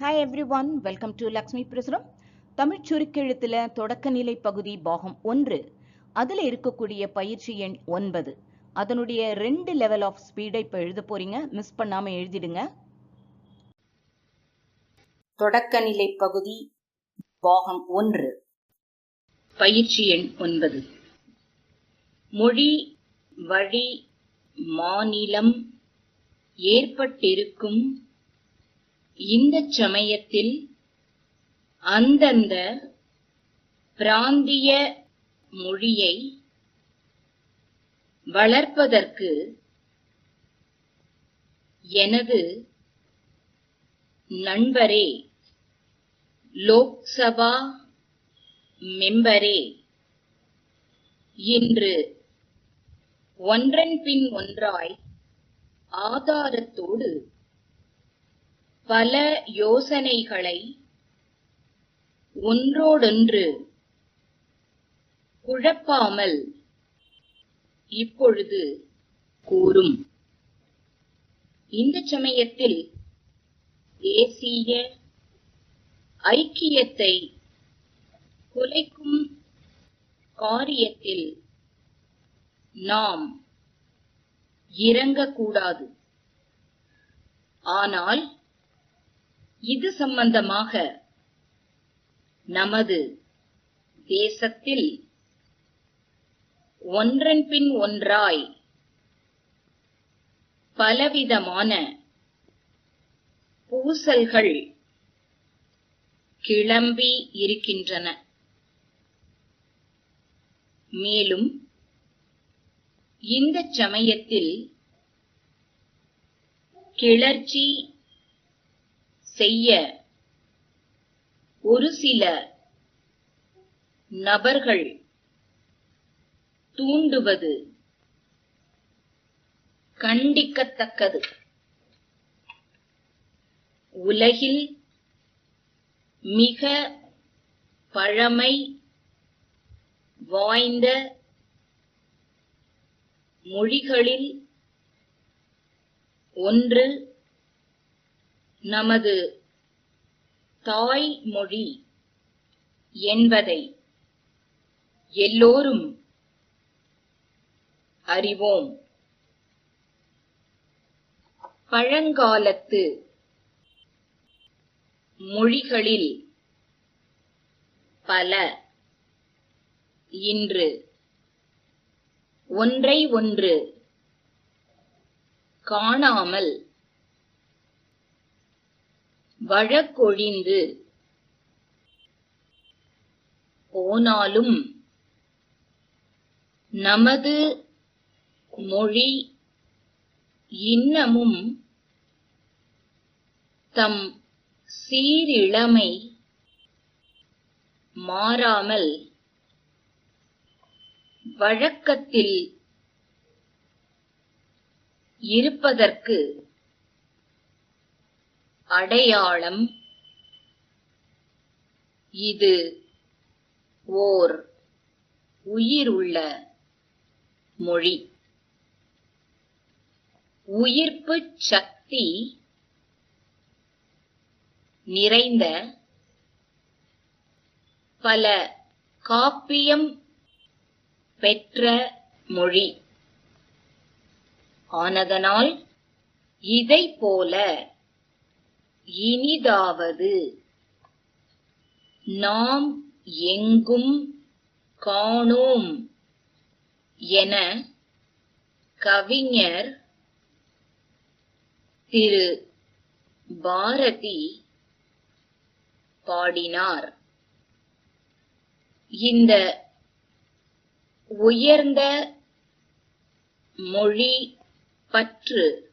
Hi everyone welcome to Lakshmi Prasuram Tamil சுருக்கெழுத்தில் தொடக்க நிலை பகுதி பாகம் ஒன்று. அதில் இருக்கக்கூடிய பயிற்சி எண் ஒன்பது. அதனுடைய ரெண்டு லெவல் ஆஃப் ஸ்பீடை இப்போ எழுத போறீங்க. மிஸ் பண்ணாமல் எழுதிடுங்க. தொடக்க நிலை பகுதி பாகம் ஒன்று. பயிற்சி எண் ஒன்பது. மொழி வழி மாநிலம் ஏற்பட்டிருக்கும் இந்த சமயத்தில் அந்தந்த பிராந்திய மொழியை வளர்ப்பதற்கு எனது நண்பரே லோக்சபா மெம்பரே. இன்று ஒன்றன் பின் ஒன்றாய் ஆதாரத்தோடு பல யோசனைகளை ஒன்றோடொன்று குழப்பாமல் இப்பொழுது கூறும். இந்த சமயத்தில் தேசிய ஐக்கியத்தை குலைக்கும் காரியத்தில் நாம் இறங்கக்கூடாது. ஆனால் இது சம்பந்தமாக நமது தேசத்தில் ஒன்றன் பின் ஒன்றாய் பலவிதமான பூசல்கள் கிளம்பி இருக்கின்றன. மேலும் இந்த சமயத்தில் கிளர்ச்சி செய்ய ஒரு சில நபர்கள் தூண்டுவது கண்டிக்கத்தக்கது. உலகில் மிக பழமை வாய்ந்த மொழிகளில் ஒன்று நமது தாய்மொழி என்பதை எல்லோரும் அறிவோம். பழங்காலத்து மொழிகளில் பல இன்று ஒன்றை ஒன்று காணாமல் வழக்கொழிந்து. போனாலும் நமது மொழி இன்னமும் தம் சீரிழமை மாறாமல் வழக்கத்தில் இருப்பதற்கு அடையாளம் இது ஓர் உயிருள்ள மொழி. உயிர்ப்புச் சக்தி நிறைந்த பல காப்பியம் பெற்ற மொழி. ஆனதனால் இதை போல இனிதாவது நாம் எங்கும் காணோம் என கவிஞர் திரு பாரதி பாடினார். இந்த உயர்ந்த மொழி பற்று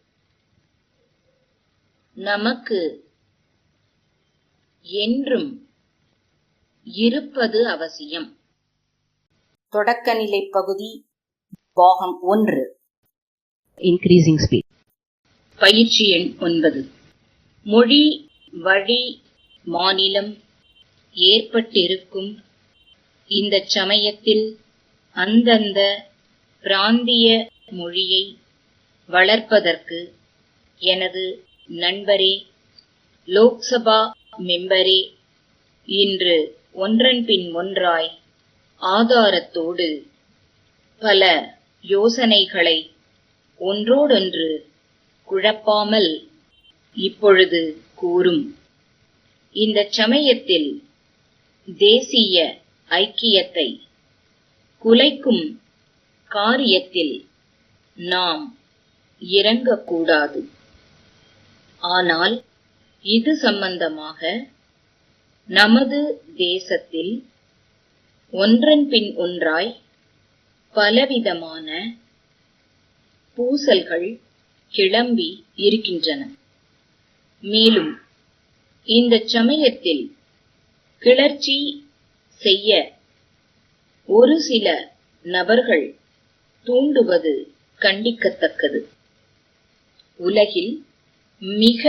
நமக்கு என்றும் இருப்பது அவசியம். தொடக்கநிலை பகுதி பாகம் ஒன்று. Increasing speed. பயிற்சி எண் ஒன்பது. மொழி வழி மாநிலம் ஏற்பட்டிருக்கும் இந்த சமயத்தில் அந்தந்த பிராந்திய மொழியை வளர்ப்பதற்கு எனது நண்பரே லோக்சபா மெம்பரே இன்று ஒன்றன் பின் ஒன்றாய் ஆதாரத்தோடு பல யோசனைகளை ஒன்றோடொன்று குழப்பாமல் இப்பொழுது கூறும். இந்த சமயத்தில் தேசிய ஐக்கியத்தை குலைக்கும் காரியத்தில் நாம் இறங்கக்கூடாது. ஆனால் இது சம்பந்தமாக நமது தேசத்தில் ஒன்றன்பின் ஒன்றாய் பலவிதமான பூசல்கள் கிளம்பி இருக்கின்றன. மேலும் இந்த சமயத்தில் கிளர்ச்சி செய்ய ஒரு சில நபர்கள் தூண்டுவது கண்டிக்கத்தக்கது. உலகில் மிக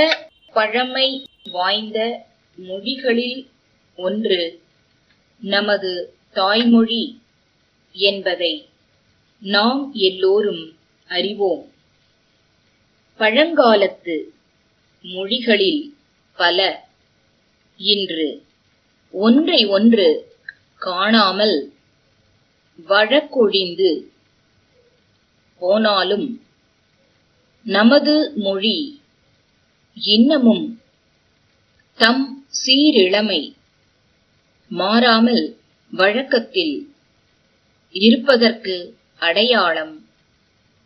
பழமை வாய்ந்த மொழிகளில் ஒன்று நமது தாய்மொழி என்பதை நாம் எல்லோரும் அறிவோம். பழங்காலத்து மொழிகளில் பல. இன்று ஒன்றை ஒன்று காணாமல் வழக்கொழிந்து போனாலும் நமது மொழி இன்னமும் தம் சீரிழமை மாறாமல் வழக்கத்தில் இருப்பதற்கு அடையாளம்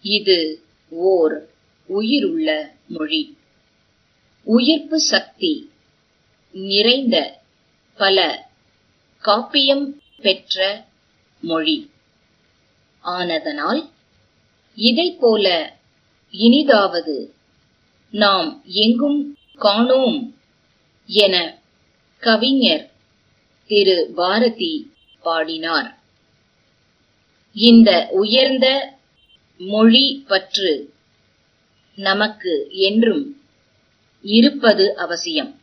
இது ஓர் உயிருள்ள மொழி. உயிர்ப்பு சக்தி நிறைந்த பல காப்பியம் பெற்ற மொழி. ஆனதனால் இதைப்போல இனிதாவது நாம் எங்கும் காணோம் என கவிஞர் திரு பாரதி பாடினார். இந்த உயர்ந்த மொழி பற்று நமக்கு என்றும் இருப்பது அவசியம்.